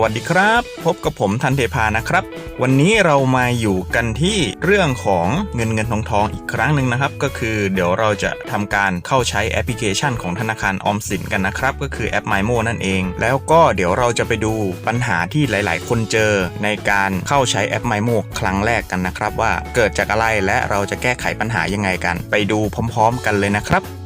วัสดีครับ พบกับผมทันเทพานะครับ วันนี้เรามาอยู่กันที่เรื่องของเงินเงินทองทองอีกครั้งหนึ่งนะครับ ก็คือเดี๋ยวเราจะทำการเข้าใช้แอปพลิเคชันของธนาคารออมสินกันนะครับ ก็คือแอป MyMo นั่นเอง แล้วก็เดี๋ยวเราจะไปดูปัญหาที่หลาย ๆ คนเจอในการเข้าใช้แอป MyMo ครั้งแรกกันนะครับ ว่าเกิดจากอะไรและเราจะแก้ไขปัญหายังไงกัน ไปดูพร้อม ๆ กันเลยนะครับ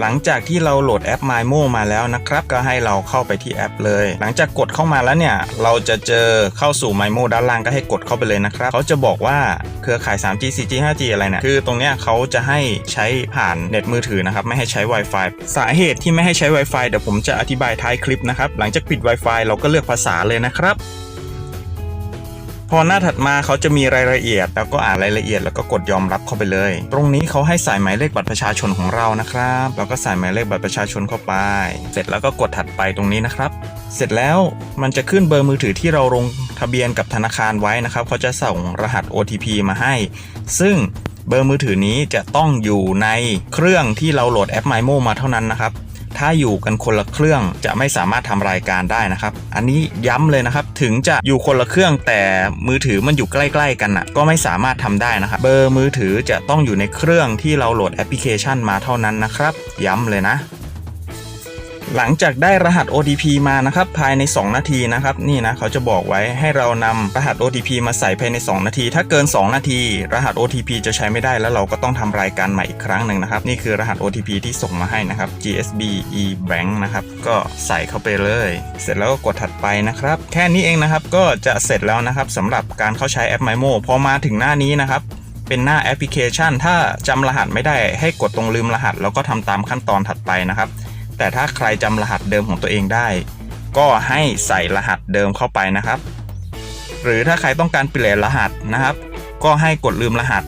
หลังจากที่เราโหลดแอป MyMo มาแล้วนะครับ ก็ให้เราเข้าไปที่แอปเลย หลังจากกดเข้ามาแล้วเนี่ย เราจะเจอเข้าสู่ MyMo ด้านล่างก็ให้กดเข้าไปเลยนะครับเขาจะบอกว่าเครือข่าย 3G 4G 5G อะไรเนี่ยคือตรงเนี้ยเขาจะให้ใช้ผ่านเน็ตมือถือนะครับ ไม่ให้ใช้ Wi-Fi สาเหตุที่ไม่ให้ใช้ Wi-Fi เดี๋ยวผมจะอธิบายท้ายคลิปนะครับ หลังจากปิด Wi-Fi เราก็เลือกภาษาเลยนะครับ พอหน้าถัดมาเขาจะมีรายละเอียด แล้วก็อ่านรายละเอียดแล้วก็กดยอมรับเข้าไปเลย ตรงนี้เขาให้ใส่หมายเลขบัตรประชาชนของเรานะครับเราก็ใส่หมายเลขบัตรประชาชนเข้าไป เสร็จแล้วก็กดถัดไปตรงนี้นะครับ เสร็จแล้วมันจะขึ้นเบอร์มือถือที่เราลงทะเบียนกับธนาคารไว้นะครับเขาจะส่งรหัส OTP มาให้ ซึ่งเบอร์มือถือนี้จะต้องอยู่ในเครื่องที่เราโหลดแอป MyMo มาเท่านั้นนะครับ ถ้าอยู่กันคนละเครื่องจะไม่สามารถทำรายการได้นะครับ อันนี้ย้ำเลยนะครับ ถึงจะอยู่คนละเครื่องแต่มือถือมันอยู่ใกล้ ๆ กันน่ะก็ไม่สามารถทำได้นะครับ เบอร์มือถือจะต้องอยู่ในเครื่องที่เราโหลดแอปพลิเคชันมาเท่านั้นนะครับ ย้ำเลยนะ หลังจากได้รหัส OTP มานะครับภายใน 2 นาทีนะครับนี่นะเขาจะบอกไว้ให้เรานำรหัส OTP มาใส่ภายใน 2 นาที ถ้าเกิน 2 นาที รหัส OTP จะใช้ไม่ได้แล้วเราก็ต้องทำรายการใหม่อีกครั้งหนึ่งนะครับนี่คือรหัส OTP ที่ส่งมาให้นะครับ GSB e bank นะครับก็ใส่เข้าไปเลย เสร็จแล้วก็กดถัดไปนะครับแค่นี้เองนะครับก็จะเสร็จแล้วนะครับสำหรับการเข้าใช้แอป MyMo พอมาถึงหน้านี้นะครับเป็นหน้าแอปพลิเคชัน ถ้าจำรหัสไม่ได้ให้กดตรงลืมรหัส แล้วก็ทำตามขั้นตอนถัดไปนะครับ แต่ถ้าใครจำรหัสเดิมของตัวเองได้ ก็ให้ใส่รหัสเดิมเข้าไปนะครับ หรือถ้าใครต้องการเปลี่ยนรหัสนะครับ ก็ให้กดลืมรหัส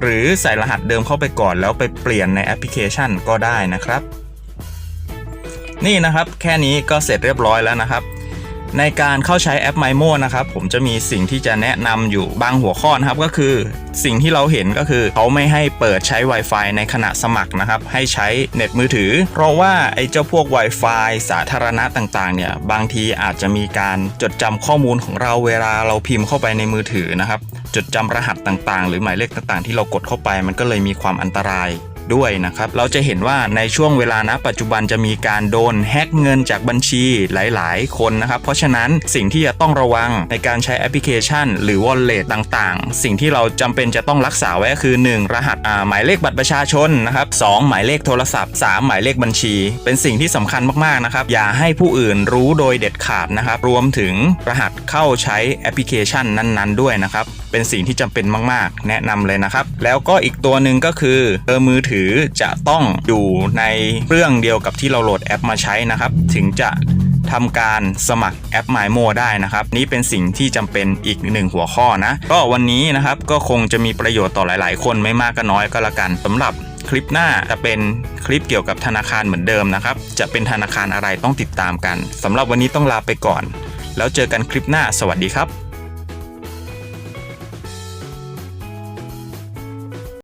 หรือใส่รหัสเดิมเข้าไปก่อนแล้วไปเปลี่ยนในแอปพลิเคชันก็ได้นะครับ นี่นะครับแค่นี้ก็เสร็จเรียบร้อยแล้วนะครับ ในการเข้าใช้แอป MyMo นะครับผมจะมีสิ่งที่จะแนะนำอยู่บางหัวข้อนะครับก็คือสิ่งที่เราเห็นก็คือเขาไม่ให้เปิดใช้ Wi-Fi ในขณะสมัครนะครับ ให้ใช้เน็ตมือถือ เพราะว่าไอ้เจ้าพวก Wi-Fi สาธารณะต่างๆ เนี่ยบางทีอาจจะมีการจดจำข้อมูลของเราเวลาเราพิมพ์เข้าไปในมือถือนะครับจดจำรหัสต่างๆ หรือหมายเลขต่างๆ ที่เรากดเข้าไปมันก็เลยมีความอันตราย ด้วยนะครับ เราจะเห็นว่าในช่วงเวลานะปัจจุบันจะมีการโดนแฮ็กเงินจากบัญชีหลาย ๆ คนนะครับ เพราะฉะนั้นสิ่งที่จะต้องระวังในการใช้แอปพลิเคชัน หรือ wallet ต่าง ๆ สิ่งที่เราจำเป็นจะต้องรักษาไว้ก็คือ 1 รหัสหมายเลขบัตรประชาชนนะครับ2หมายเลขโทรศัพท์ 3 หมายเลขบัญชี เป็นสิ่งที่สำคัญมาก ๆ นะครับ อย่าให้ผู้อื่นรู้โดยเด็ดขาดนะครับ รวมถึงรหัสเข้าใช้แอปพลิเคชันนั้น ๆ ด้วยนะครับ เป็นสิ่งที่จำเป็นมาก ๆ แนะนำเลยนะครับ แล้วก็อีกตัวหนึ่งก็คือเบอมือถืออจะต้องอยู่ในเครื่องเดียวกับที่เราโหลดแอปมาใช้นะครับ ถึงจะทำการสมัครแอป MyMo ได้นะครับ นี่เป็นสิ่งที่จำเป็นอีกหนึ่งหัวข้อนะ ก็วันนี้นะครับก็คงจะมีประโยชน์ต่อหลาย ๆ คนไม่มากก็น้อยก็แล้วกันสำหรับคลิปหน้าจะเป็นคลิปเกี่ยวกับธนาคารเหมือนเดิมนะครับ จะเป็นธนาคารอะไรต้องติดตามกันสำหรับวันนี้ต้องลาไปก่อน แล้วเจอกันคลิปหน้าสวัสดีครับ